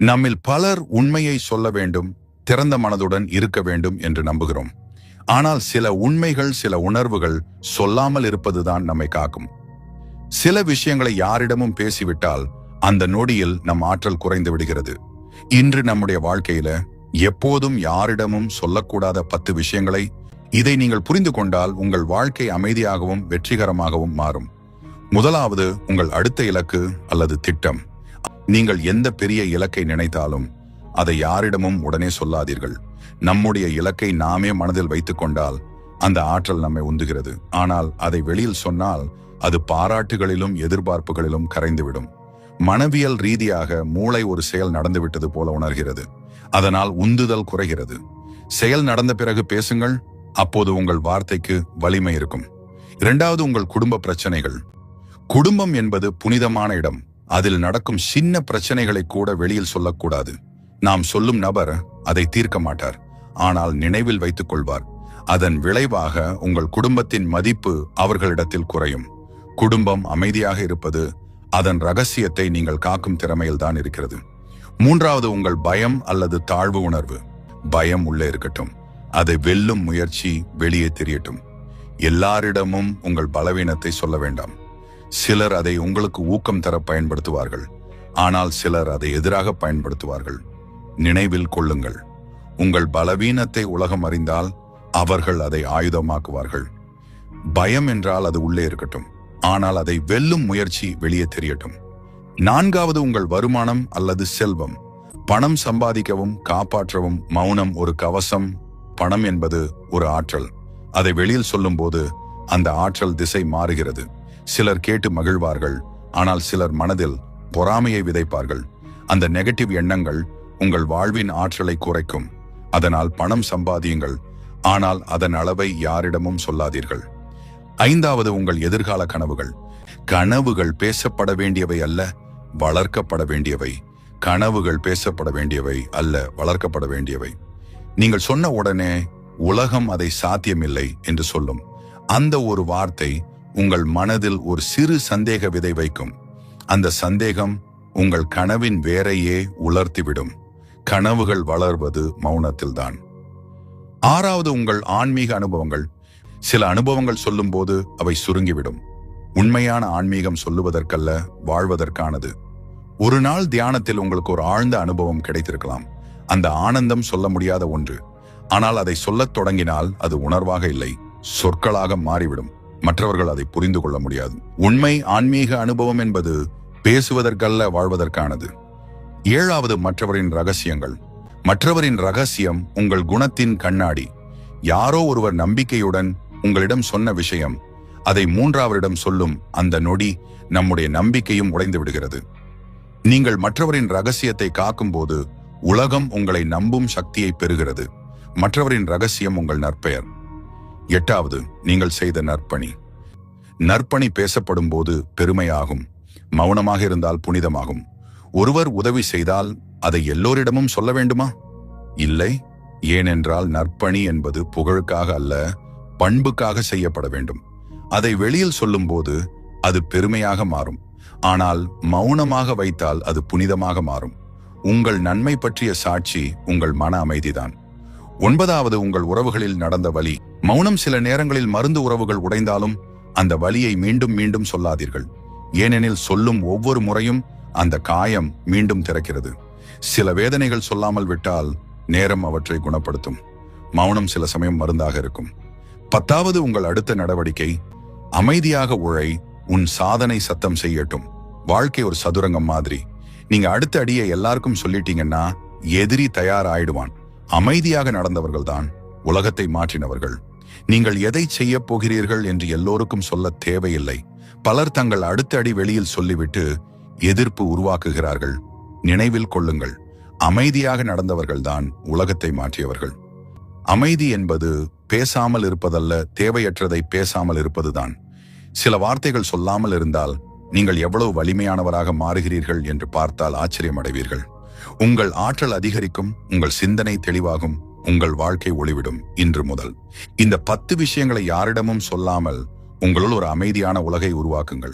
நம்மில் பலர் உண்மையை சொல்ல வேண்டும் திறந்த மனதுடன் இருக்க வேண்டும் என்று நம்புகிறோம். ஆனால் சில உண்மைகள் சில உணர்வுகள் சொல்லாமல் இருப்பதுதான் நம்மை காக்கும். சில விஷயங்களை யாரிடமும் பேசிவிட்டால் அந்த நொடியில் நம் ஆற்றல் குறைந்து விடுகிறது. இன்று நம்முடைய வாழ்க்கையில எப்போதும் யாரிடமும் சொல்லக்கூடாத பத்து விஷயங்களை இதை நீங்கள் புரிந்து கொண்டால் உங்கள் வாழ்க்கை அமைதியாகவும் வெற்றிகரமாகவும் மாறும். முதலாவது உங்கள் அடுத்த இலக்கு அல்லது திட்டம். நீங்கள் எந்த பெரிய இலக்கை நினைத்தாலும் அதை யாரிடமும் உடனே சொல்லாதீர்கள். நம்முடைய இலக்கை நாமே மனதில் வைத்துக் கொண்டால் அந்த ஆற்றல் நம்மை உந்துகிறது. ஆனால் அதை வெளியில் சொன்னால் அது பாராட்டுகளிலும் எதிர்பார்ப்புகளிலும் கரைந்துவிடும். மனவியல் ரீதியாக மூளை ஒரு செயல் நடந்துவிட்டது போல உணர்கிறது. அதனால் உந்துதல் குறைகிறது. செயல் நடந்த பிறகு பேசுங்கள் அப்போது உங்கள் வார்த்தைக்கு வலிமை இருக்கும். இரண்டாவது உங்கள் குடும்ப பிரச்சனைகள். குடும்பம் என்பது புனிதமான இடம். அதில் நடக்கும் சின்ன பிரச்சனைகளை கூட வெளியில் சொல்லக்கூடாது. நாம் சொல்லும் நபர் அதை தீர்க்க மாட்டார். ஆனால் நினைவில் வைத்துக் கொள்வார். அதன் விளைவாக உங்கள் குடும்பத்தின் மதிப்பு அவர்களிடத்தில் குறையும். குடும்பம் அமைதியாக இருப்பது அதன் ரகசியத்தை நீங்கள் காக்கும் திறமையில்தான் இருக்கிறது. மூன்றாவது உங்கள் பயம் அல்லது தாழ்வு உணர்வு. பயம் உள்ளே இருக்கட்டும். அதை வெல்லும் முயற்சி வெளியே தெரியட்டும். எல்லாரிடமும் உங்கள் பலவீனத்தை சொல்ல வேண்டாம். சிலர் அதை உங்களுக்கு ஊக்கம் தர பயன்படுத்துவார்கள். ஆனால் சிலர் அதை எதிராக பயன்படுத்துவார்கள். நினைவில் கொள்ளுங்கள். உங்கள் பலவீனத்தை உலகம் அறிந்தால் அவர்கள் அதை ஆயுதமாக்குவார்கள். பயம் என்றால் அது உள்ளே இருக்கட்டும். ஆனால் அதை வெல்லும் முயற்சி வெளியே தெரியட்டும். நான்காவது உங்கள் வருமானம் அல்லது செல்வம். பணம் சம்பாதிக்கவும் காப்பாற்றவும் மௌனம் ஒரு கவசம். பணம் என்பது ஒரு ஆற்றல். அதை வெளியில் சொல்லும்போது அந்த ஆற்றல் திசை மாறுகிறது. சிலர் கேட்டு மகிழ்வார்கள் ஆனால் சிலர் மனதில் பொறாமையை விதைப்பார்கள். அந்த நெகட்டிவ் எண்ணங்கள் உங்கள் வாழ்வின் ஆற்றலை குறைக்கும். அதனால் பணம் சம்பாதியுங்கள் ஆனால் அதன் அளவை யாரிடமும் சொல்லாதீர்கள். ஐந்தாவது உங்கள் எதிர்கால கனவுகள். கனவுகள் பேசப்பட வேண்டியவை அல்ல வளர்க்கப்பட வேண்டியவை. கனவுகள் பேசப்பட வேண்டியவை அல்ல வளர்க்கப்பட வேண்டியவை. நீங்கள் சொன்ன உடனே உலகம் அதை சாத்தியமில்லை என்று சொல்லும். அந்த ஒரு வார்த்தை உங்கள் மனதில் ஒரு சிறு சந்தேக விதை வைக்கும். அந்த சந்தேகம் உங்கள் கனவின் வேரையே உலர்த்திவிடும். கனவுகள் வளர்வது மௌனத்தில்தான். ஆறாவது உங்கள் ஆன்மீக அனுபவங்கள். சில அனுபவங்கள் சொல்லும்போது அவை சுருங்கிவிடும். உண்மையான ஆன்மீகம் சொல்லுவதற்கல்ல வாழ்வதற்கானது. ஒரு நாள் தியானத்தில் உங்களுக்கு ஒரு ஆழ்ந்த அனுபவம் கிடைத்திருக்கலாம். அந்த ஆனந்தம் சொல்ல முடியாத ஒன்று. ஆனால் அதை சொல்லத் தொடங்கினால் அது உணர்வாக இல்லை சொற்களாக மாறிவிடும். மற்றவர்கள் அதை புரிந்து கொள்ள முடியாது. உண்மை ஆன்மீக அனுபவம் என்பது பேசுவதற்கல்ல வாழ்வதற்கானது. ஏழாவது மற்றவரின் ரகசியங்கள். மற்றவரின் ரகசியம் உங்கள் குணத்தின் கண்ணாடி. யாரோ ஒருவர் நம்பிக்கையுடன் உங்களிடம் சொன்ன விஷயம் அதை மூன்றாவரிடம் சொல்லும் அந்த நொடி நம்முடைய நம்பிக்கையும் உடைந்து விடுகிறது. நீங்கள் மற்றவரின் ரகசியத்தை காக்கும்போது உலகம் உங்களை நம்பும் சக்தியை பெறுகிறது. மற்றவரின் ரகசியம் உங்கள் நற்பெயர். எட்டாவது நீங்கள் செய்த நற்பணி. நற்பணி பேசப்படும் போது பெருமையாகும் மௌனமாக இருந்தால் புனிதமாகும். ஒருவர் உதவி செய்தால் அதை எல்லோரிடமும் சொல்ல வேண்டுமா? இல்லை ஏனென்றால் நற்பணி என்பது புகழுக்காக அல்ல பண்புக்காக செய்யப்பட வேண்டும். அதை வெளியில் சொல்லும்போது அது பெருமையாக மாறும். ஆனால் மௌனமாக வைத்தால் அது புனிதமாக மாறும். உங்கள் நன்மை பற்றிய சாட்சி உங்கள் மன அமைதிதான். ஒன்பதாவது உங்கள் உறவுகளில் நடந்த வழி மௌனம் சில நேரங்களில் மருந்து உறவுகள் உடைந்தாலும் அந்த வலியை மீண்டும் மீண்டும் சொல்லாதீர்கள். ஏனெனில் சொல்லும் ஒவ்வொரு முறையும் அந்த காயம் மீண்டும் திறக்கிறது. சில வேதனைகள் சொல்லாமல் விட்டால் நேரம் அவற்றை குணப்படுத்தும். மௌனம் சில சமயம் மருந்தாக இருக்கும். பத்தாவது உங்கள் அடுத்த நடவடிக்கை அமைதியாக உழை உன் சாதனை சத்தம் செய்யட்டும். வாழ்க்கை ஒரு சதுரங்கம் மாதிரி. நீங்க அடுத்த அடியை எல்லாருக்கும் சொல்லிட்டீங்கன்னா எதிரி தயார் ஆயிடுவான் அமைதியாக நடந்தவர்கள் தான் உலகத்தை மாற்றினவர்கள். நீங்கள் எதை செய்ய போகிறீர்கள் என்று எல்லோருக்கும் சொல்ல தேவையில்லை. பலர் தங்கள் அடுத்த அடி வெளியில் சொல்லிவிட்டு எதிர்ப்பு உருவாக்குகிறார்கள். நினைவில் கொள்ளுங்கள். அமைதியாக நடந்தவர்கள்தான் உலகத்தை மாற்றியவர்கள். அமைதி என்பது பேசாமல் இருப்பதல்ல தேவையற்றதை பேசாமல் இருப்பதுதான். சில வார்த்தைகள் சொல்லாமல் இருந்தால் நீங்கள் எவ்வளவு வலிமையானவராக மாறுகிறீர்கள் என்று பார்த்தால் ஆச்சரியமடைவீர்கள். உங்கள் ஆற்றல் அதிகரிக்கும் உங்கள் சிந்தனை தெளிவாகும் உங்கள் வாழ்க்கை ஒளிவிடும் இன்று முதல். இந்த பத்து விஷயங்களை யாரிடமும் சொல்லாமல் உங்களுள் ஒரு அமைதியான உலகை உருவாக்குங்கள்.